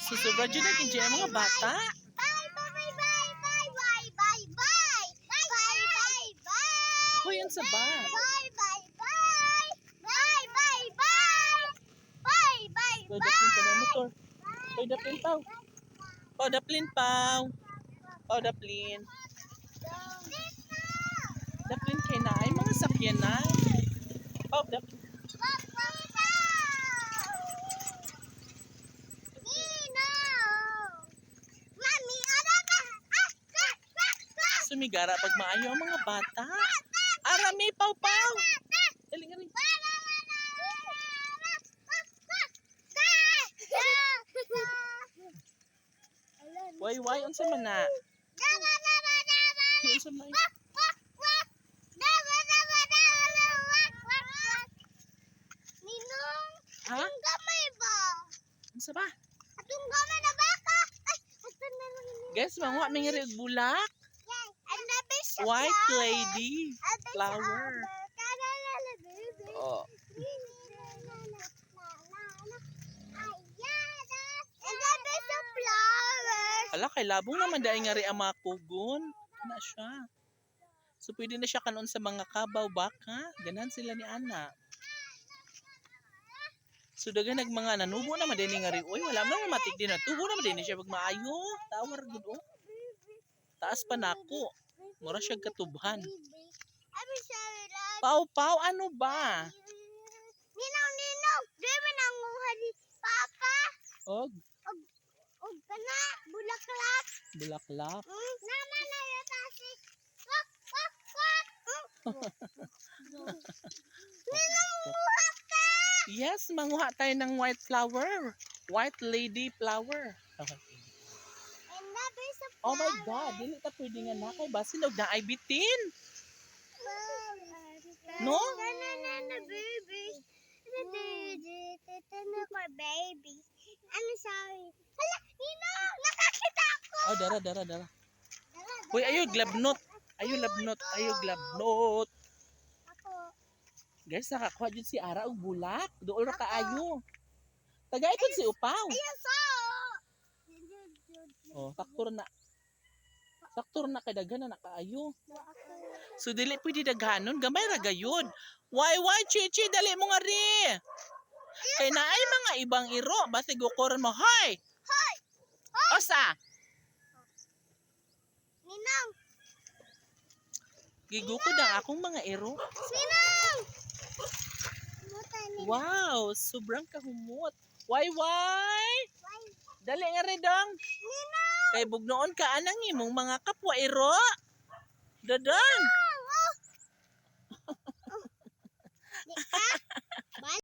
Susubra dyan na kinjay ang mga bata. Bye, bye, bye, bye, bye, bye, bye, bye. Bye, bye, bye. Hoy, yan sa ba? Bye, bye, bye. Bye, bye, bye. Bye, bye, Hoy, bye. daplin ka na yung motor. Hoy, daplin paw. Paw, daplin paw. Paw, daplin. Daplin kay na. Ay, mga sakyan na. Paw, daplin. Sumigara pag maayo ang mga bata. Arami, paw, paw. Dali nga rin. Why, why? Unsa man na? Unsa man? Ninong, Ha? ang gamay ba? Unsa ba? Atong gamay na baka? Ay, na ini? Guys, mga og bulak. White lady. Flower. Oh. Flower. Ala, kay labong naman dahil nga rin ang mga kugon. Na siya. So, pwede na siya kanon sa mga kabaw baka. Ganan sila ni Ana. So, dagan nag mga nanubo naman din nga rin. Uy, wala naman matik din na. Tubo naman din siya pag maayo. Tower good oh. Taas pa nako. Mura siya katubhan. Pau, pau, ano ba? Ninong, ninong. Di ba nanguha ni Papa? Og, Og ka na, bulaklak. bulaklak. Mm, naman na yung tasi. Wak, wak, wak. Ka. Yes, manguha tayo ng white flower. White lady flower. Okay. Labi sa Oh my God, dili ta pwede nga na kay basin og na ay bitin. No? Na, na, na, na, baby. Tatanong ko, baby. Ano sorry? Hala, Ninong, nakakita ako. Oh, dara, dara, dara. Uy, ayo, glabnot. Ayo, labnot. Ayo, glabnot. Ako. Guys, nakakuha dyan si Ara og bulak. Dool ra kaayo. Tagay ko si Upaw. Ayun, so. Oh, sakto na. Sakto na kay daghan na nakaayo. So dili pwede daghanon, gamay ra gayud. Why why chichi dali mo nga ri. Kay naay mga ibang iro, basta gukuron mo, hoy. Hoy! Osa, Ninong! gigukod ang akong mga iro. Ninong! Muta ni Wow, sobrang kahumot. Why why? Dali nga ri dong. Ninong! Kay bugnoon ka anang imong mga kapwa iro. Dadan.